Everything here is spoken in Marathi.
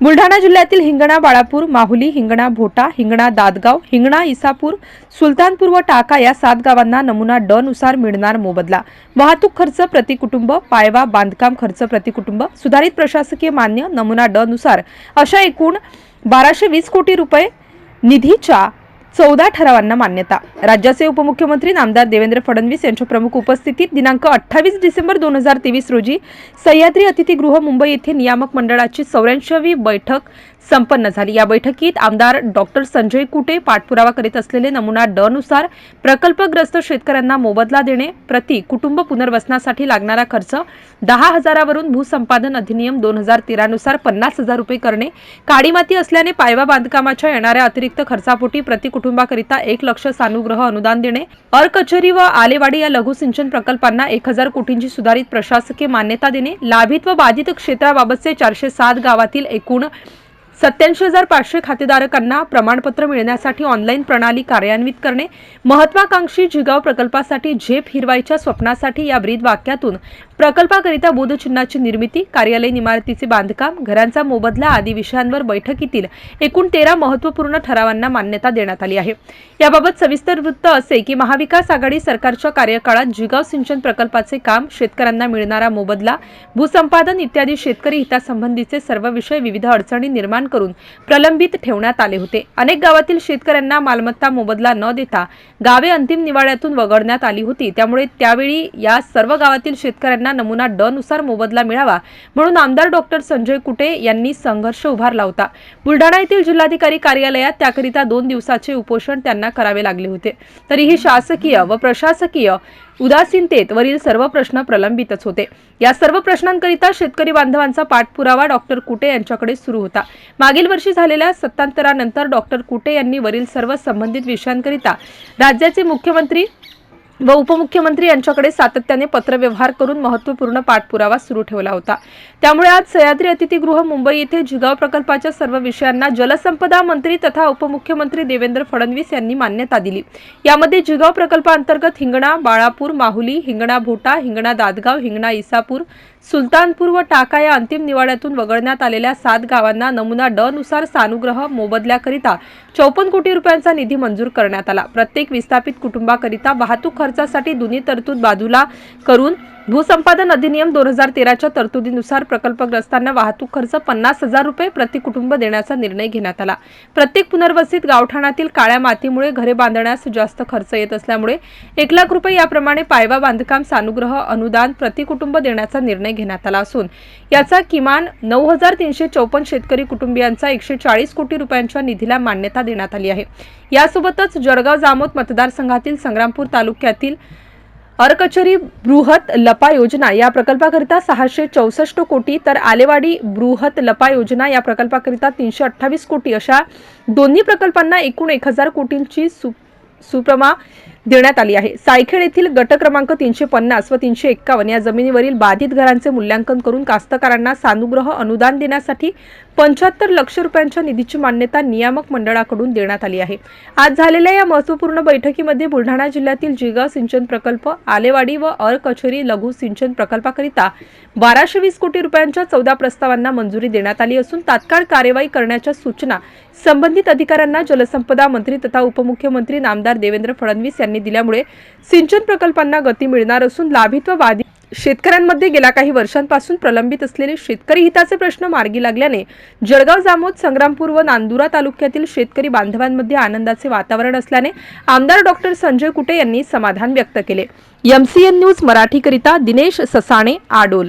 बुलढाणा जिल्ह्यातील हिंगणा बाळापूर माहुली हिंगणा भोटा हिंगणा दादगाव हिंगणा इसापूर सुलतानपूर व टाका या सात गावांना नमुना ड नुसार मिळणार मोबदला. वाहतूक खर्च प्रति कुटुंब पायवा बांधकाम खर्च प्रति कुटुंब सुधारित प्रशासकीय मान्य नमुना ड नुसार. अशा एकूण बाराशे वीस कोटी रुपये निधीच्या चौदा ठरावांना मान्यता. राज्याचे उपमुख्यमंत्री नामदार देवेंद्र फडणवीस यांच्या प्रमुख उपस्थितीत दिनांक अठ्ठावीस डिसेंबर दोन हजार तेवीस रोजी सह्याद्री अतिथीगृह मुंबई येथे नियामक मंडळाची चौऱ्याऐंशीवी बैठक संपन्न झाली. या बैठकीत आमदार डॉक्टर संजय कुटे पाठपुरावा करीत असलेले नमुना ड नुसार प्रकल्पग्रस्त शेतकऱ्यांना मोबदला देणे प्रति कुटुंब पुनर्वसनासाठी लागणारा खर्च दहा हजारावरून भूसंपादन अधिनियम दोन हजार तेरानुसार पन्नास हजार रुपये करणे काळी माती असल्याने पायवा बांधकामाच्या येणाऱ्या अतिरिक्त खर्चापोटी प्रति कुटुंबाकरिता एक लक्ष सानुग्रह अनुदान देणे. अरकचेरी व आलेवाडी या लघु सिंचन प्रकल्पांना एक हजार कोटींची सुधारित प्रशासकीय मान्यता देणे. लाभित व बाधित क्षेत्राबाबतचे चारशे सात गावातील एकूण सत्याऐंशी हजार पाचशे खातेधारकांना प्रमाणपत्र मिळण्यासाठी ऑनलाईन प्रणाली कार्यान्वित करणे महत्वाकांक्षी जिगाव प्रकल्पासाठी झेप हिरवाईच्या स्वप्नासाठी या ब्रीद वाक्यातून प्रकल्पाकरिता बोधचिन्हाची निर्मिती कार्यालयीन इमारतीचे बांधकाम घरांचा मोबदला आदी विषयांवर बैठकीतील एकूण तेरा महत्त्वपूर्ण ठरावांना मान्यता देण्यात आली आहे. याबाबत सविस्तर वृत्त असे की महाविकास आघाडी सरकारच्या कार्यकाळात जिगाव सिंचन प्रकल्पाचे काम शेतकऱ्यांना मिळणारा मोबदला भूसंपादन इत्यादी शेतकरी हितासंबंधीचे सर्व विषय विविध अडचणी निर्माण करून प्रलंबित ठेवण्यात आले होते. अनेक गावातील शेतकऱ्यांना मालमत्ता मोबदला न देता गावे अंतिम निवाड्यातून वगळण्यात आली होती. त्यामुळे त्यावेळी या सर्व गावातील शेतकऱ्यांना नमुना ड नुसार मोबदला मिळावा म्हणून आमदार डॉक्टर संजय कुटे यांनी संघर्ष उभारला होता. बुलढाणा येथील जिल्हाधिकारी कार्यालयात त्याकरिता दोन दिवसाचे उपोषण त्यांना करावे लागले होते. तरीही शासकीय व प्रशासकीय उदासीनतेत वरील सर्व प्रश्न प्रलंबितच होते. या सर्व प्रश्नांकरिता शेतकरी बांधवांचा पाठपुरावा डॉक्टर कुटे यांच्याकडे सुरू होता. मागील वर्षी झालेल्या सत्तांतरानंतर डॉक्टर कुटे यांनी वरील सर्व संबंधित विषयांकरिता राज्याचे मुख्यमंत्री व उपमुख्यमंत्री यांच्याकडे सातत्याने पत्रव्यवहार करून महत्त्वपूर्ण पाठपुरावा सुरू ठेवला होता. त्यामुळे आज सह्याद्री अतिथीगृह मुंबई येथे जिगाव प्रकल्पाच्या सर्व विषयांना जलसंपदा मंत्री तथा उपमुख्यमंत्री देवेंद्र फडणवीस यांनी मान्यता दिली. यामध्ये जिगाव प्रकल्पाअंतर्गत हिंगणा बाळापूर माहुली हिंगणा भोटा हिंगणा दादगाव हिंगणा इसापूर सुलतानपूर व टाका या अंतिम निवाड्यातून वगळण्यात आलेल्या सात गावांना नमुना ड नुसार सानुग्रह मोबदल्याकरिता चौपन्न कोटी रुपयांचा निधी मंजूर करण्यात आला. प्रत्येक विस्थापित कुटुंबाकरिता वाहतूक खर्चासाठी दोन्ही तरतूद बाजूला करून भूसंपादन अधिनियम दोन हजार तेराच्या तरतुदीनुसार प्रकल्पग्रस्तांना वाहतूक खर्च पन्नास हजार रुपये प्रति कुटुंब देण्याचा निर्णय घेण्यात आला. प्रत्येक पुनर्वसित गावठाणातील काळ्या मातीमुळे घरे बांधण्यास जास्त खर्च येत असल्यामुळे एक लाख रुपये याप्रमाणे पायवा बांधकाम सानुग्रह अनुदान प्रति कुटुंब देण्याचा निर्णय घेण्यात आला असून याचा किमान नऊ हजार तीनशे चौपन्न शेतकरी कुटुंबियांचा एकशे चाळीस कोटी रुपयांच्या निधीला मान्यता देण्यात आली आहे. यासोबतच जळगाव जामोद मतदारसंघातील संग्रामपूर तालुक्यातील अरकचरी बृहत लपा योजना या प्रकल्पाकरिता सहाशे चौसष्ट कोटी तर आलेवाडी बृहत लपा योजना या प्रकल्पाकरिता तीनशे अठ्ठावीस कोटी अशा दोन्ही प्रकल्पांना एकूण एक हजार कोटींची सु सुप्रमा देण्यात आली आहे. सायखेड येथील गट क्रमांक तीनशे पन्नास व तीनशे एक्कावन्न या जमिनीवरील बाधित घरांचे मूल्यांकन करून कास्तकारांना सानुग्रह अनुदान देण्यासाठी पंच्याहत्तर लक्ष रुपयांच्या निधीची मान्यता नियामक मंडळाकडून देण्यात आली आहे. आज झालेल्या या महत्त्वपूर्ण बैठकीमध्ये बुलढाणा जिल्ह्यातील जिगाव सिंचन प्रकल्प आलेवाडी व अर कचेरी लघु सिंचन प्रकल्पाकरिता बाराशे वीस कोटी रुपयांच्या चौदा प्रस्तावांना मंजुरी देण्यात आली असून तात्काळ कार्यवाही करण्याच्या सूचना संबंधित अधिकाऱ्यांना जलसंपदा मंत्री तथा उपमुख्यमंत्री नामदार देवेंद्र फडणवीस यांनी दिल्यामुळे सिंचन प्रकल्पांना गती मिळणार असून लाभित शेतकऱ्यांमध्ये गेल्या काही वर्षांपासून प्रलंबित असलेले शेतकरी हिताचे प्रश्न मार्गी लागल्याने जळगाव जामोद संग्रामपूर व नांदुरा तालुक्यातील शेतकरी बांधवांमध्ये आनंदाचे वातावरण असल्याने आमदार डॉक्टर संजय कुटे यांनी समाधान व्यक्त केले. एमसीएन न्यूज मराठीकरिता दिनेश ससाणे आडोल